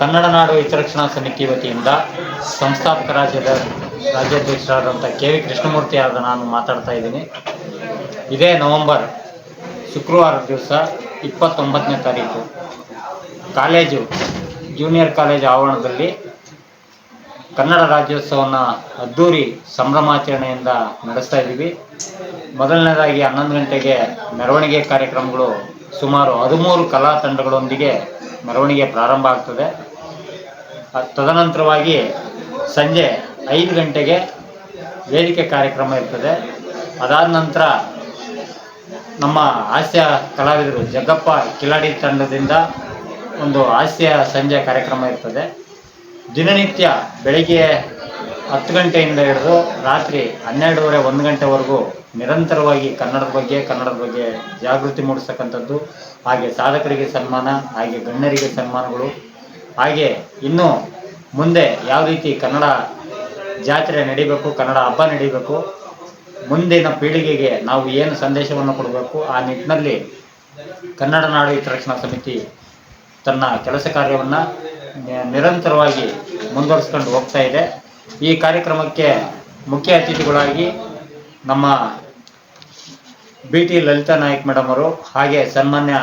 ಕನ್ನಡ ನಾಡು ಹಿತರಕ್ಷಣಾ ಸಮಿತಿ ವತಿಯಿಂದ ಸಂಸ್ಥಾಪಕ ರಾಜ್ಯದ ರಾಜ್ಯಾಧ್ಯಕ್ಷರಾದಂಥ ಕೆ ವಿ ಕೃಷ್ಣಮೂರ್ತಿ ಆದ ನಾನು ಮಾತಾಡ್ತಾ ಇದ್ದೀನಿ. ಇದೇ ನವೆಂಬರ್ ಶುಕ್ರವಾರ ದಿವಸ ಇಪ್ಪತ್ತೊಂಬತ್ತನೇ ತಾರೀಕು. ಕಾಲೇಜು, ಜೂನಿಯರ್ ಕಾಲೇಜು ಆವರಣದಲ್ಲಿ ಕನ್ನಡ ರಾಜ್ಯೋತ್ಸವವನ್ನು ಅದ್ಧೂರಿ ಸಂಭ್ರಮಾಚರಣೆಯಿಂದ ನಡೆಸ್ತಾ ಇದ್ದೀವಿ. ಮೊದಲನೇದಾಗಿ ಹನ್ನೊಂದು ಗಂಟೆಗೆ ಮೆರವಣಿಗೆ ಕಾರ್ಯಕ್ರಮಗಳು ಸುಮಾರು ಹದಿಮೂರು ಕಲಾ ತಂಡಗಳೊಂದಿಗೆ ಮೆರವಣಿಗೆ ಪ್ರಾರಂಭ ಆಗ್ತದೆ. ತದನಂತರವಾಗಿ ಸಂಜೆ ಐದು ಗಂಟೆಗೆ ವೇದಿಕೆ ಕಾರ್ಯಕ್ರಮ ಇರ್ತದೆ. ಅದಾದ ನಂತರ ನಮ್ಮ ಹಾಸ್ಯ ಕಲಾವಿದರು ಜಗ್ಗಪ್ಪ ಕಿಲಾಡಿ ತಂಡದಿಂದ ಒಂದು ಹಾಸ್ಯ ಸಂಜೆ ಕಾರ್ಯಕ್ರಮ ಇರ್ತದೆ. ದಿನನಿತ್ಯ ಬೆಳಿಗ್ಗೆ ಹತ್ತು ಗಂಟೆಯಿಂದ ಹಿಡಿದು ರಾತ್ರಿ ಹನ್ನೆರಡೂವರೆ, ಒಂದು ಗಂಟೆವರೆಗೂ ನಿರಂತರವಾಗಿ ಕನ್ನಡದ ಬಗ್ಗೆ ಕನ್ನಡದ ಬಗ್ಗೆ ಜಾಗೃತಿ ಮೂಡಿಸ್ತಕ್ಕಂಥದ್ದು. ಹಾಗೆ ಸಾಧಕರಿಗೆ ಸನ್ಮಾನ, ಹಾಗೆ ಗಣ್ಯರಿಗೆ ಸನ್ಮಾನಗಳು. ಹಾಗೆ ಇನ್ನು ಮುಂದೆ ಯಾವ ರೀತಿ ಕನ್ನಡ ಜಾತ್ರೆ ನಡಿಬೇಕು, ಕನ್ನಡ ಹಬ್ಬ ನಡಿಬೇಕು, ಮುಂದಿನ ಪೀಳಿಗೆಗೆ ನಾವು ಏನು ಸಂದೇಶವನ್ನು ಕೊಡಬೇಕು, ಆ ನಿಟ್ಟಿನಲ್ಲಿ ಕನ್ನಡ ನಾಡು ಹಿತರಕ್ಷಣಾ ಸಮಿತಿ ತನ್ನ ಕೆಲಸ ಕಾರ್ಯವನ್ನು ನಿರಂತರವಾಗಿ ಮುಂದುವರಿಸ್ಕೊಂಡು ಹೋಗ್ತಾ ಇದೆ. ಈ ಕಾರ್ಯಕ್ರಮಕ್ಕೆ ಮುಖ್ಯ ಅತಿಥಿಗಳಾಗಿ ನಮ್ಮ B T Lalitha Naik madam ಅವರು, ಹಾಗೆ ಸನ್ಮಾನ್ಯ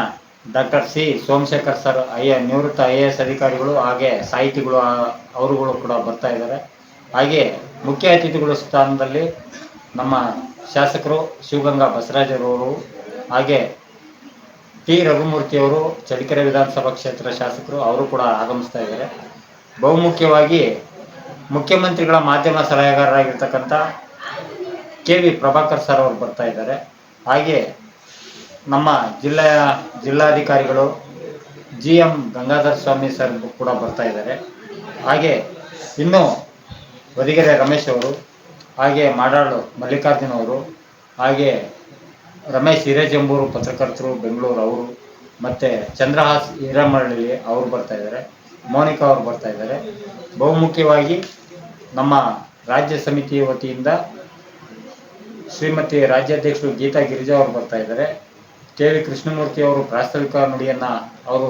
doctor C Somashekhar sir I A ನಿವೃತ್ತ ಐ ಎ ಎಸ್ ಅಧಿಕಾರಿಗಳು, ಹಾಗೆ ಸಾಹಿತಿಗಳು ಅವರುಗಳು ಕೂಡ ಬರ್ತಾ ಇದ್ದಾರೆ. ಹಾಗೆ ಮುಖ್ಯ ಅತಿಥಿಗಳ ಸ್ಥಾನದಲ್ಲಿ ನಮ್ಮ ಶಾಸಕರು ಶಿವಗಂಗಾ ಬಸವರಾಜರವರು ಹಾಗೆ ಟಿ ರಘುಮೂರ್ತಿಯವರು ಚಳ್ಳಕೆರೆ ವಿಧಾನಸಭಾ ಕ್ಷೇತ್ರ ಶಾಸಕರು, ಅವರು ಕೂಡ ಆಗಮಿಸ್ತಾ ಇದ್ದಾರೆ. ಬಹುಮುಖ್ಯವಾಗಿ ಮುಖ್ಯಮಂತ್ರಿಗಳ ಮಾಧ್ಯಮ ಸಲಹೆಗಾರರಾಗಿರ್ತಕ್ಕಂಥ ಕೆ ವಿ ಪ್ರಭಾಕರ್ ಸರ್ ಅವರು ಬರ್ತಾ ಇದ್ದಾರೆ. ಹಾಗೆ ನಮ್ಮ ಜಿಲ್ಲೆಯ ಜಿಲ್ಲಾಧಿಕಾರಿಗಳು G M Gangadhara Swamy sir ಕೂಡ ಬರ್ತಾ ಇದ್ದಾರೆ. ಹಾಗೆ ಇನ್ನು ಹೊದಿಗೆರೆ ರಮೇಶ್ ಅವರು, ಹಾಗೆ ಮಾಡಾಳು ಮಲ್ಲಿಕಾರ್ಜುನ್ ಅವರು, ಹಾಗೆ ರಮೇಶ್ ಹಿರೇಜಂಬೂರು ಪತ್ರಕರ್ತರು ಬೆಂಗಳೂರು ಅವರು, ಮತ್ತು ಚಂದ್ರಹಾಸ್ ಹಿರೇಮರಳ್ಳಿ ಅವರು ಬರ್ತಾ ಇದ್ದಾರೆ. ಮೋನಿಕಾ ಅವರು ಬರ್ತಾ ಇದ್ದಾರೆ. ಬಹುಮುಖ್ಯವಾಗಿ ನಮ್ಮ ರಾಜ್ಯ ಸಮಿತಿ ವತಿಯಿಂದ ಶ್ರೀಮತಿ ರಾಜ್ಯಾಧ್ಯಕ್ಷರು ಗೀತಾ ಗಿರಿಜಾ ಅವರು ಬರ್ತಾ ಇದ್ದಾರೆ. ಕೆ ವಿ ಕೃಷ್ಣಮೂರ್ತಿ ಅವರು ಪ್ರಾಸ್ತಾವಿಕ ನುಡಿಯನ್ನು ಅವರು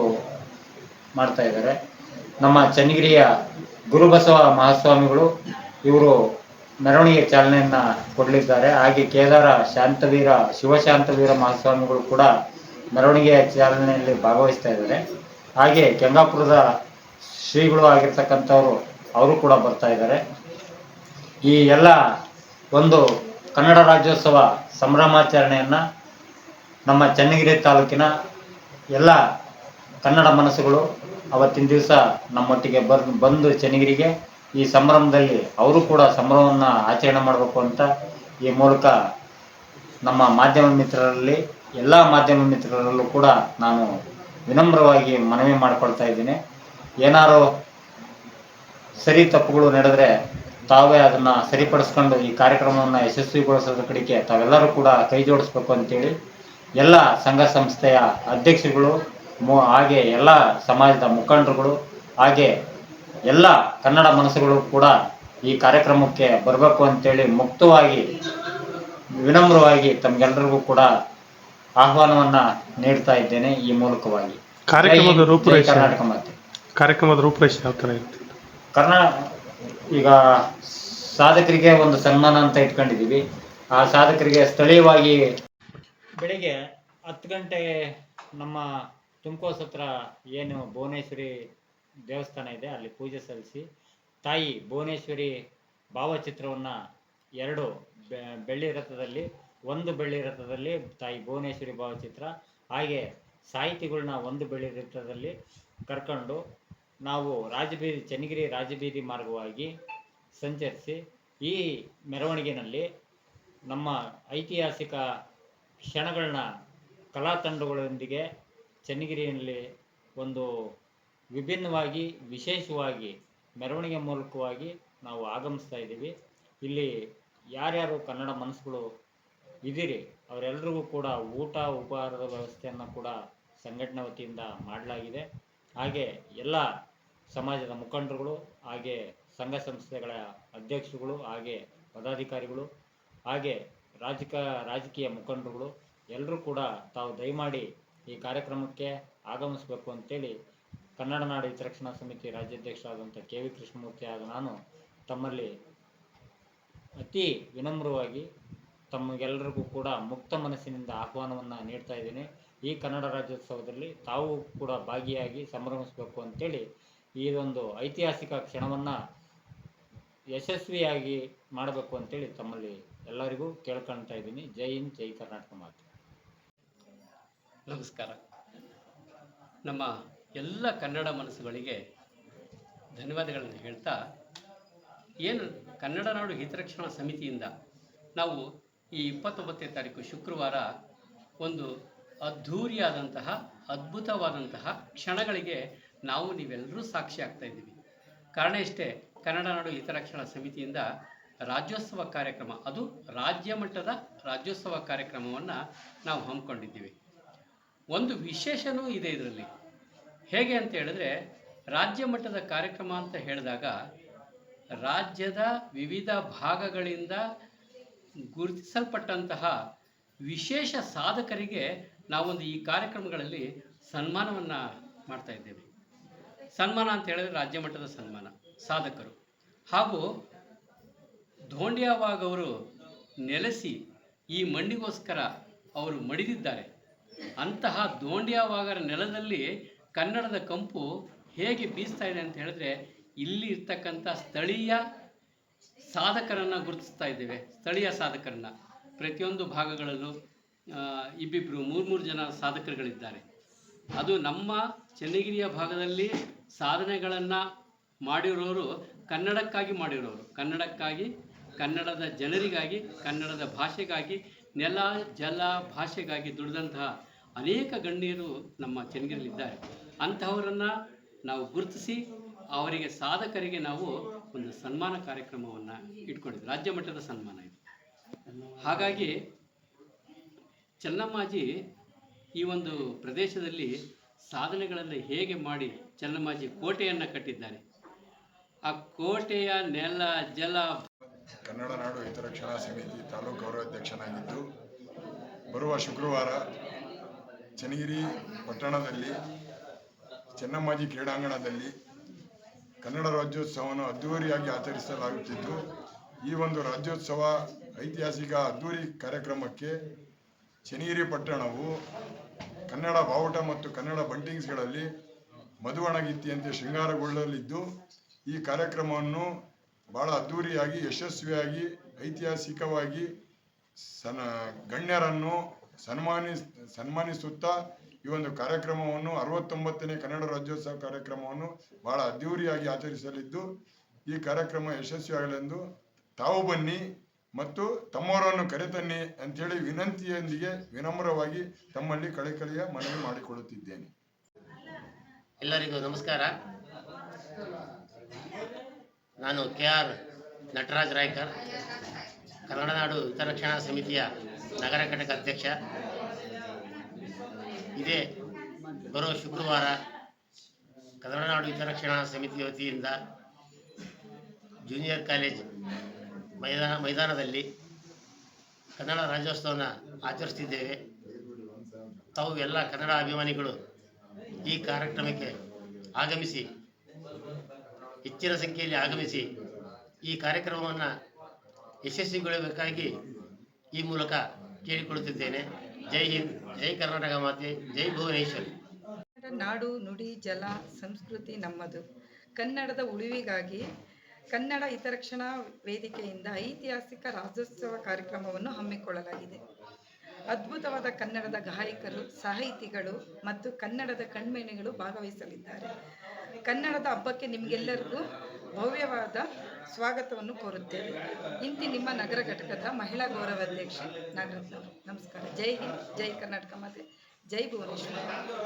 ಮಾಡ್ತಾ ಇದ್ದಾರೆ. ನಮ್ಮ ಚನ್ನಗಿರಿಯ ಗುರುಬಸವ ಮಹಾಸ್ವಾಮಿಗಳು ಇವರು ಮೆರವಣಿಗೆ ಚಾಲನೆಯನ್ನು ಕೊಡಲಿದ್ದಾರೆ. ಹಾಗೆ ಕೇದಾರ ಶಾಂತವೀರ, ಶಿವಶಾಂತವೀರ ಮಹಾಸ್ವಾಮಿಗಳು ಕೂಡ ಮೆರವಣಿಗೆಯ ಚಾಲನೆಯಲ್ಲಿ ಭಾಗವಹಿಸ್ತಾ ಇದ್ದಾರೆ. ಹಾಗೆ ಕೆಂಗಾಪುರದ ಶ್ರೀಗಳು ಆಗಿರ್ತಕ್ಕಂಥವ್ರು ಅವರು ಕೂಡ ಬರ್ತಾ ಇದ್ದಾರೆ. ಈ ಎಲ್ಲ ಒಂದು ಕನ್ನಡ ರಾಜ್ಯೋತ್ಸವ ಸಂಭ್ರಮಾಚರಣೆಯನ್ನು ನಮ್ಮ ಚನ್ನಗಿರಿ ತಾಲೂಕಿನ ಎಲ್ಲ ಕನ್ನಡ ಮನಸ್ಸುಗಳು ಅವತ್ತಿನ ದಿವಸ ನಮ್ಮೊಟ್ಟಿಗೆ ಬರ್, ಬಂದು ಚನ್ನಗಿರಿಗೆ ಈ ಸಂಭ್ರಮದಲ್ಲಿ ಅವರು ಕೂಡ ಸಂಭ್ರಮವನ್ನು ಆಚರಣೆ ಮಾಡಬೇಕು ಅಂತ ಈ ಮೂಲಕ ನಮ್ಮ ಮಾಧ್ಯಮ ಮಿತ್ರರಲ್ಲಿ, ಎಲ್ಲ ಮಾಧ್ಯಮ ಮಿತ್ರರಲ್ಲೂ ಕೂಡ ನಾನು ವಿನಮ್ರವಾಗಿ ಮನವಿ ಮಾಡಿಕೊಳ್ತಾ ಇದ್ದೀನಿ. ಏನಾರು ಸರಿ ತಪ್ಪುಗಳು ನಡೆದ್ರೆ ತಾವೇ ಅದನ್ನ ಸರಿಪಡಿಸ್ಕೊಂಡು ಈ ಕಾರ್ಯಕ್ರಮವನ್ನು ಯಶಸ್ವಿಗೊಳಿಸೋದ್ರ ಕಡೆಗೆ ತಾವೆಲ್ಲರೂ ಕೂಡ ಕೈ ಜೋಡಿಸ್ಬೇಕು ಅಂತೇಳಿ ಎಲ್ಲ ಸಂಘ ಸಂಸ್ಥೆಯ ಅಧ್ಯಕ್ಷರುಗಳು ಮು ಹಾಗೆ ಎಲ್ಲ ಸಮಾಜದ ಮುಖಂಡರುಗಳು ಹಾಗೆ ಎಲ್ಲ ಕನ್ನಡ ಮನಸ್ಸುಗಳು ಕೂಡ ಈ ಕಾರ್ಯಕ್ರಮಕ್ಕೆ ಬರಬೇಕು ಅಂತೇಳಿ ಮುಕ್ತವಾಗಿ ವಿನಮ್ರವಾಗಿ ತಮಗೆಲ್ಲರಿಗೂ ಕೂಡ ಆಹ್ವಾನವನ್ನ ನೀಡ್ತಾ ಇದ್ದೇನೆ ಈ ಮೂಲಕವಾಗಿ. ಕಾರ್ಯಕ್ರಮದ ಜೈ ಕರ್ನಾಟಕ ಮಾತೆ. ಕಾರ್ಯಕ್ರಮದ ರೂಪರೇಷೆ ಯಾವ ಥರ ಇರುತ್ತೆ? ಕರ್ಣ, ಈಗ ಸಾಧಕರಿಗೆ ಒಂದು ಸನ್ಮಾನ ಅಂತ ಇಟ್ಕೊಂಡಿದ್ದೀವಿ. ಆ ಸಾಧಕರಿಗೆ ಸ್ಥಳೀಯವಾಗಿ ಬೆಳಿಗ್ಗೆ ಹತ್ತು ಗಂಟೆ ನಮ್ಮ ತುಮಕೋಸ್ ಹತ್ರ ಏನು ಭುವನೇಶ್ವರಿ ದೇವಸ್ಥಾನ ಇದೆ, ಅಲ್ಲಿ ಪೂಜೆ ಸಲ್ಲಿಸಿ ತಾಯಿ ಭುವನೇಶ್ವರಿ ಭಾವಚಿತ್ರವನ್ನು ಎರಡು ಬೆಳ್ಳಿ ರಥದಲ್ಲಿ, ಒಂದು ಬೆಳ್ಳಿ ರಥದಲ್ಲಿ ತಾಯಿ ಭುವನೇಶ್ವರಿ ಭಾವಚಿತ್ರ, ಹಾಗೆ ಸಾಹಿತಿಗಳನ್ನ ಒಂದು ಬೆಳ್ಳಿ ರಥದಲ್ಲಿ ಕರ್ಕೊಂಡು ನಾವು ರಾಜಬೀದಿ ಚನ್ನಗಿರಿ ರಾಜಬೀದಿ ಮಾರ್ಗವಾಗಿ ಸಂಚರಿಸಿ ಈ ಮೆರವಣಿಗೆಯಲ್ಲಿ ನಮ್ಮ ಐತಿಹಾಸಿಕ ಕ್ಷಣಗಳನ್ನ ಕಲಾ ತಂಡಗಳೊಂದಿಗೆ ಚನ್ನಗಿರಿಯಲ್ಲಿ ಒಂದು ವಿಭಿನ್ನವಾಗಿ, ವಿಶೇಷವಾಗಿ ಮೆರವಣಿಗೆ ಮೂಲಕವಾಗಿ ನಾವು ಆಗಮಿಸ್ತಾ ಇದ್ದೀವಿ. ಇಲ್ಲಿ ಯಾರ್ಯಾರು ಕನ್ನಡ ಮನಸ್ಸುಗಳು ಇದ್ದೀರಿ ಅವರೆಲ್ಲರಿಗೂ ಕೂಡ ಊಟ, ಉಪಹಾರದ ವ್ಯವಸ್ಥೆಯನ್ನು ಕೂಡ ಸಂಘಟನೆ ವತಿಯಿಂದ ಮಾಡಲಾಗಿದೆ. ಹಾಗೆ ಎಲ್ಲ ಸಮಾಜದ ಮುಖಂಡರುಗಳು, ಹಾಗೆ ಸಂಘ ಸಂಸ್ಥೆಗಳ ಅಧ್ಯಕ್ಷರುಗಳು, ಹಾಗೆ ಪದಾಧಿಕಾರಿಗಳು, ಹಾಗೆ ರಾಜಕ, ರಾಜಕೀಯ ಮುಖಂಡರುಗಳು, ಎಲ್ಲರೂ ಕೂಡ ತಾವು ದಯಮಾಡಿ ಈ ಕಾರ್ಯಕ್ರಮಕ್ಕೆ ಆಗಮಿಸಬೇಕು ಅಂತೇಳಿ ಕನ್ನಡ ನಾಡು ಹಿತರಕ್ಷಣಾ ಸಮಿತಿ ರಾಜ್ಯಾಧ್ಯಕ್ಷರಾದಂಥ ಕೆ ವಿ ಕೃಷ್ಣಮೂರ್ತಿ ಆದ ನಾನು ತಮ್ಮಲ್ಲಿ ಅತಿ ವಿನಮ್ರವಾಗಿ ತಮಗೆಲ್ಲರಿಗೂ ಕೂಡ ಮುಕ್ತ ಮನಸ್ಸಿನಿಂದ ಆಹ್ವಾನವನ್ನು ನೀಡ್ತಾ ಇದ್ದೀನಿ. ಈ ಕನ್ನಡ ರಾಜ್ಯೋತ್ಸವದಲ್ಲಿ ತಾವು ಕೂಡ ಭಾಗಿಯಾಗಿ ಸಂಭ್ರಮಿಸಬೇಕು ಅಂತೇಳಿ ಈ ಒಂದು ಐತಿಹಾಸಿಕ ಕ್ಷಣವನ್ನು ಯಶಸ್ವಿಯಾಗಿ ಮಾಡಬೇಕು ಅಂತೇಳಿ ತಮ್ಮಲ್ಲಿ ಎಲ್ಲರಿಗೂ ಕೇಳ್ಕೊಳ್ತಾ ಇದ್ದೀನಿ. ಜೈ ಹಿಂದ್, ಜೈ ಕರ್ನಾಟಕ ಮಾತು. ನಮಸ್ಕಾರ. ನಮ್ಮ ಎಲ್ಲ ಕನ್ನಡ ಮನಸ್ಸುಗಳಿಗೆ ಧನ್ಯವಾದಗಳನ್ನು ಹೇಳ್ತಾ, ಏನು ಕನ್ನಡ ನಾಡು ಹಿತರಕ್ಷಣಾ ಸಮಿತಿಯಿಂದ ನಾವು ಈ ಇಪ್ಪತ್ತೊಂಬತ್ತನೇ ತಾರೀಕು ಶುಕ್ರವಾರ ಒಂದು ಅದ್ಧೂರಿಯಾದಂತಹ, ಅದ್ಭುತವಾದಂತಹ ಕ್ಷಣಗಳಿಗೆ ನಾವು ನೀವೆಲ್ಲರೂ ಸಾಕ್ಷಿ ಆಗ್ತಾ ಇದ್ದೀವಿ. ಕಾರಣ ಇಷ್ಟೇ, ಕನ್ನಡ ನಾಡು ಹಿತರಕ್ಷಣಾ ಸಮಿತಿಯಿಂದ ರಾಜ್ಯೋತ್ಸವ ಕಾರ್ಯಕ್ರಮ, ಅದು ರಾಜ್ಯ ಮಟ್ಟದ ರಾಜ್ಯೋತ್ಸವ ಕಾರ್ಯಕ್ರಮವನ್ನು ನಾವು ಹಮ್ಮಿಕೊಂಡಿದ್ದೀವಿ. ಒಂದು ವಿಶೇಷನೂ ಇದೆ ಇದರಲ್ಲಿ. ಹೇಗೆ ಅಂತ ಹೇಳಿದ್ರೆ, ರಾಜ್ಯ ಮಟ್ಟದ ಕಾರ್ಯಕ್ರಮ ಅಂತ ಹೇಳಿದಾಗ, ರಾಜ್ಯದ ವಿವಿಧ ಭಾಗಗಳಿಂದ ಗುರುತಿಸಲ್ಪಟ್ಟಂತಹ ವಿಶೇಷ ಸಾಧಕರಿಗೆ ನಾವೊಂದು ಈ ಕಾರ್ಯಕ್ರಮಗಳಲ್ಲಿ ಸನ್ಮಾನವನ್ನು ಮಾಡ್ತಾ ಇದ್ದೇವೆ. ಸನ್ಮಾನ ಅಂತ ಹೇಳಿದ್ರೆ ರಾಜ್ಯ ಮಟ್ಟದ ಸನ್ಮಾನ, ಸಾಧಕರು. ಹಾಗೂ ಧೋಂಡಿಯಾವಾಗ ಅವರು ನೆಲೆಸಿ ಈ ಮಣ್ಣಿಗೋಸ್ಕರ ಅವರು ಮಡಿದಿದ್ದಾರೆ. ಅಂತಹ ಧೋಂಡಿಯಾವಾಗರ ನೆಲದಲ್ಲಿ ಕನ್ನಡದ ಕಂಪು ಹೇಗೆ ಬೀಸ್ತಾ ಇದೆ ಅಂತ ಹೇಳಿದ್ರೆ ಇಲ್ಲಿ ಇರ್ತಕ್ಕಂಥ ಸ್ಥಳೀಯ ಸಾಧಕರನ್ನು ಗುರುತಿಸ್ತಾ ಇದ್ದೇವೆ. ಸ್ಥಳೀಯ ಸಾಧಕರನ್ನ. ಪ್ರತಿಯೊಂದು ಭಾಗಗಳಲ್ಲೂ ಇಬ್ಬಿಬ್ಬರು ಮೂರು ಮೂರು ಜನ ಸಾಧಕರುಗಳಿದ್ದಾರೆ. ಅದು ನಮ್ಮ ಚನ್ನಗಿರಿಯ ಭಾಗದಲ್ಲಿ ಸಾಧನೆಗಳನ್ನು ಮಾಡಿರೋರು ಕನ್ನಡಕ್ಕಾಗಿ ಮಾಡಿರೋರು. ಕನ್ನಡಕ್ಕಾಗಿ, ಕನ್ನಡದ ಜನರಿಗಾಗಿ, ಕನ್ನಡದ ಭಾಷೆಗಾಗಿ, ನೆಲ, ಜಲ ಭಾಷೆಗಾಗಿ ದುಡಿದಂತಹ ಅನೇಕ ಗಣ್ಯರು ನಮ್ಮ ಚೆನ್ನಗಿರಿಲಿದ್ದಾರೆ ಅಂತಹವರನ್ನು ನಾವು ಗುರುತಿಸಿ, ಅವರಿಗೆ ಸಾಧಕರಿಗೆ ನಾವು ಒಂದು ಸನ್ಮಾನ ಕಾರ್ಯಕ್ರಮವನ್ನು ಇಟ್ಕೊಂಡಿದ್ವಿ. ರಾಜ್ಯ ಮಟ್ಟದ ಸನ್ಮಾನ ಇದು. ಹಾಗಾಗಿ ಚೆನ್ನಮ್ಮಾಜಿ ಈ ಒಂದು ಪ್ರದೇಶದಲ್ಲಿ ಸಾಧನೆಗಳನ್ನು ಹೇಗೆ ಮಾಡಿ ಚೆನ್ನಮ್ಮಾಜಿ ಕೋಟೆಯನ್ನು ಕಟ್ಟಿದ್ದಾರೆ? ಆ ಕೋಟೆಯ ನೆಲ, ಜಲ ಕನ್ನಡ ನಾಡು ಹಿತರಕ್ಷಣಾ ಸಮಿತಿ ತಾಲೂಕು ಗೌರವಾಧ್ಯಕ್ಷನಾಗಿದ್ದು, ಬರುವ ಶುಕ್ರವಾರ ಚನ್ನಗಿರಿ ಪಟ್ಟಣದಲ್ಲಿ, ಚೆನ್ನಮ್ಮಾಜಿ ಕ್ರೀಡಾಂಗಣದಲ್ಲಿ ಕನ್ನಡ ರಾಜ್ಯೋತ್ಸವವನ್ನು ಅದ್ದೂರಿಯಾಗಿ ಆಚರಿಸಲಾಗುತ್ತಿದ್ದು, ಈ ಒಂದು ರಾಜ್ಯೋತ್ಸವ ಐತಿಹಾಸಿಕ ಅದ್ದೂರಿ ಕಾರ್ಯಕ್ರಮಕ್ಕೆ ಚನ್ನಗಿರಿ ಪಟ್ಟಣವು ಕನ್ನಡ ಬಾವುಟ ಮತ್ತು ಕನ್ನಡ ಬಂಟಿಂಗ್ಸ್ಗಳಲ್ಲಿ ಮಧುವಣಗಿತ್ತಿಯಂತೆ ಶೃಂಗಾರಗೊಳ್ಳಲಿದ್ದು, ಈ ಕಾರ್ಯಕ್ರಮವನ್ನು ಬಹಳ ಅದ್ಧೂರಿಯಾಗಿ ಯಶಸ್ವಿಯಾಗಿ, ಐತಿಹಾಸಿಕವಾಗಿ ಸನ, ಗಣ್ಯರನ್ನು ಸನ್ಮಾನಿಸ್ ಸನ್ಮಾನಿಸುತ್ತಾ ಈ ಒಂದು ಕಾರ್ಯಕ್ರಮವನ್ನು, ಅರವತ್ತೊಂಬತ್ತನೇ ಕನ್ನಡ ರಾಜ್ಯೋತ್ಸವ ಕಾರ್ಯಕ್ರಮವನ್ನು ಬಹಳ ಅದ್ಧೂರಿಯಾಗಿ ಆಚರಿಸಲಿದ್ದು, ಈ ಕಾರ್ಯಕ್ರಮ ಯಶಸ್ವಿಯಾಗಲೆಂದು ತಾವು ಬನ್ನಿ. ಮತ್ತು ತಮ್ಮವರನ್ನು ಕರೆತನ್ನಿ ಅಂತೇಳಿ ವಿನಂತಿಯೊಂದಿಗೆ ವಿನಮ್ರವಾಗಿ ತಮ್ಮಲ್ಲಿ ಕಳೆಕಳೆಯ ಮನವಿ ಮಾಡಿಕೊಳ್ಳುತ್ತಿದ್ದೇನೆ. ಎಲ್ಲರಿಗೂ ನಮಸ್ಕಾರ. ನಾನು ಕೆ ಆರ್ ನಟರಾಜ್ ರಾಯ್ಕರ್ ಕನ್ನಡ ನಾಡು ಹಿತರಕ್ಷಣಾ ಸಮಿತಿಯ ನಗರ ಘಟಕ ಅಧ್ಯಕ್ಷ. ಇದೇ ಬರೋ ಶುಕ್ರವಾರ ಕನ್ನಡ ನಾಡು ಹಿತರಕ್ಷಣಾ ಸಮಿತಿ ವತಿಯಿಂದ ಜೂನಿಯರ್ ಕಾಲೇಜ್ ಮೈದಾನ ಮೈದಾನದಲ್ಲಿ ಕನ್ನಡ ರಾಜ್ಯೋತ್ಸವನ ಆಚರಿಸ್ತಿದ್ದೇವೆ. ತಾವು ಎಲ್ಲ ಕನ್ನಡ ಅಭಿಮಾನಿಗಳು ಈ ಕಾರ್ಯಕ್ರಮಕ್ಕೆ ಆಗಮಿಸಿ, ಹೆಚ್ಚಿನ ಸಂಖ್ಯೆಯಲ್ಲಿ ಆಗಮಿಸಿ ಈ ಕಾರ್ಯಕ್ರಮವನ್ನು ಯಶಸ್ವಿಗೊಳ್ಳಬೇಕಾಗಿ ಈ ಮೂಲಕ ಕೇಳಿಕೊಳ್ಳುತ್ತಿದ್ದೇನೆ. ಜೈ ಹಿಂದ್, ಜೈ ಕರ್ನಾಟಕ ಮಾತೆ, ಜೈ ಭುವನೇಶ್ವರಿ. ನಾಡು ನುಡಿ ಜಲ ಸಂಸ್ಕೃತಿ ನಮ್ಮದು. ಕನ್ನಡದ ಉಳಿವಿಗಾಗಿ ಕನ್ನಡ ಹಿತರಕ್ಷಣಾ ವೇದಿಕೆಯಿಂದ ಐತಿಹಾಸಿಕ ರಾಜ್ಯೋತ್ಸವ ಕಾರ್ಯಕ್ರಮವನ್ನು ಹಮ್ಮಿಕೊಳ್ಳಲಾಗಿದೆ. ಅದ್ಭುತವಾದ ಕನ್ನಡದ ಗಾಯಕರು, ಸಾಹಿತಿಗಳು ಮತ್ತು ಕನ್ನಡದ ಕಣ್ಮೇಣಿಗಳು ಭಾಗವಹಿಸಲಿದ್ದಾರೆ. ಕನ್ನಡದ ಹಬ್ಬಕ್ಕೆ ನಿಮಗೆಲ್ಲರಿಗೂ ಭವ್ಯವಾದ ಸ್ವಾಗತವನ್ನು ಕೋರುತ್ತೇವೆ. ಇಂತಿ ನಿಮ್ಮ ನಗರ ಘಟಕದ ಮಹಿಳಾ ಗೌರವಾಧ್ಯಕ್ಷೆ ನಾಗರತ್ನವರು ನಮಸ್ಕಾರ. ಜೈ ಹಿಂದ್, ಜೈ ಕರ್ನಾಟಕ ಮಾತೆ, ಜೈ ಭುವನೇಶ್ವರ.